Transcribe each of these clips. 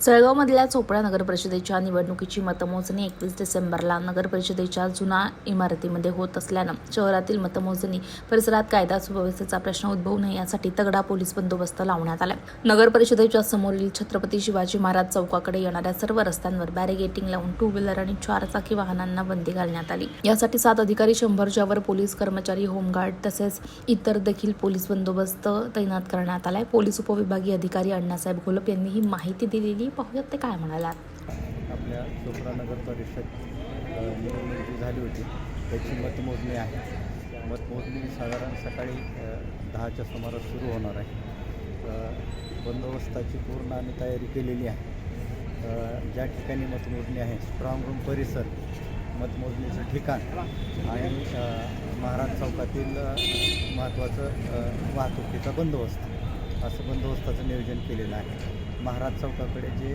जळगावमधल्या चोपडा नगर परिषदेच्या निवडणुकीची मतमोजणी एकवीस डिसेंबरला नगर परिषदेच्या जुना इमारतीमध्ये होत असल्यानं शहरातील मतमोजणी परिसरात कायदा सुव्यवस्थेचा प्रश्न उद्भवू नये यासाठी तगडा पोलीस बंदोबस्त लावण्यात आलाय. नगर परिषदेच्या समोरील छत्रपती शिवाजी महाराज चौकाकडे येणाऱ्या सर्व रस्त्यांवर बॅरिगेटिंग लावून टू व्हीलर आणि चारचाकी वाहनांना बंदी घालण्यात आली. यासाठी सात अधिकारी शंभरच्यावर पोलीस कर्मचारी होमगार्ड तसेच इतर देखील पोलीस बंदोबस्त तैनात करण्यात आलाय. पोलीस उपविभागीय अधिकारी अण्णासाहेब घोलप यांनी ही माहिती दिलेली पाहूयात ते काय म्हणालात. आपल्या चोपडा नगर परिषद निवडणूक जी झाली होती. त्याची मतमोजणी आहे. मतमोजणी साधारण सकाळी दहाच्या सुमारास सुरू होणार आहे. बंदोबस्ताची पूर्ण आम्ही तयारी केलेली आहे. ज्या ठिकाणी मतमोजणी आहे स्ट्रॉंग रूम परिसर मतमोजणीचं ठिकाण आणि महाराज चौकातील महत्त्वाचं वाहतुकीचा बंदोबस्त. असं बंदोबस्ताचं नियोजन केलेलं आहे. महाराज चौकाकडे जे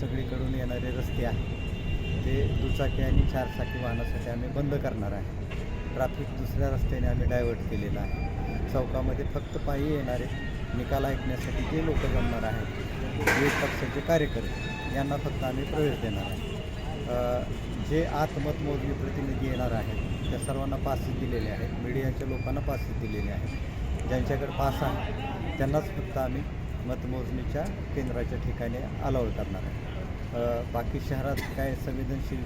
सगळीकडून येणारे रस्ते आहेत ते दुचाकी आणि चारचाकी वाहनासाठी आम्ही बंद करणार आहे. ट्रॅफिक दुसऱ्या रस्त्याने आम्ही डायव्हर्ट केलेलं आहे. चौकामध्ये फक्त पायी येणारे निकाल ऐकण्यासाठी जे लोक जमणार आहेत विविध पक्षाचे कार्यकर्ते यांना फक्त आम्ही प्रवेश देणार आहे. जे आत मतमोजणी प्रतिनिधी येणार आहेत त्या सर्वांना पासेस दिलेले आहेत. मीडियाच्या लोकांना पासेस दिलेले आहेत. ज्यांच्याकडे पास आहे त्यांनाच फक्त आम्ही मतमोजणीच्या केंद्राच्या ठिकाणी अलाउड करणार आहे. बाकी शहरात काय संवेदनशील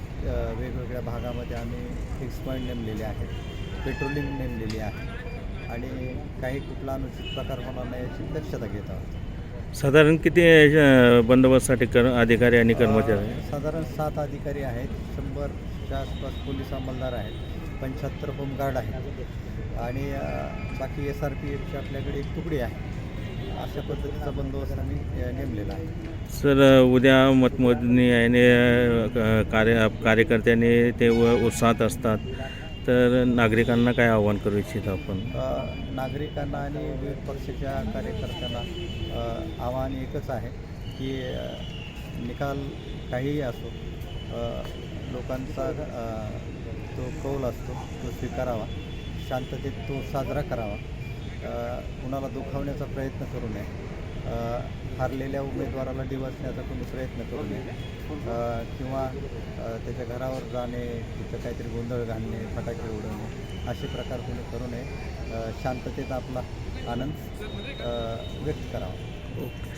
वेगवेगळ्या भागामध्ये आम्ही फिक्स पॉईंट नेमलेले आहेत पेट्रोलिंग नेमलेली आहे आणि काही कुठला अनुचित प्रकार होणार नाही याची दक्षता घेत आहोत. साधारण किती बंदोबस्तसाठी कर अधिकारी आणि कर्मचारी? साधारण सात अधिकारी आहेत शंभरच्या आसपास पोलीस अंमलदार आहेत. पंच्याहत्तर होमगार्ड आहेत. आणि बाकी एस आर पी एफची आपल्याकडे एक तुकडी आहे. अशा पद्धतीचा बंदोबस्त आम्ही नेमलेला आहे. सर उद्या मतमोजणी आहे अ, कार्य कार्यकर्त्यांनी ते व उत्साहात असतात. तर नागरिकांना काय आव्हान करू इच्छित आपण? नागरिकांना आणि विविध पक्षाच्या कार्यकर्त्यांना आव्हान एकच आहे की निकाल काहीही असो लोकांचा तो कौल असतो तो स्वीकारावा. शांततेत तो साजरा करावा. कुणाला दुखावण्याचा प्रयत्न करू नये. हारलेल्या उमेदवाराला डिवसण्याचा कोणी प्रयत्न करू नये. किंवा त्याच्या घरावर जाणे तिथं काहीतरी गोंधळ घालणे फटाके उडवणे असे प्रकार कोणी करू नये. शांततेत आपला आनंद व्यक्त करावा. ओके.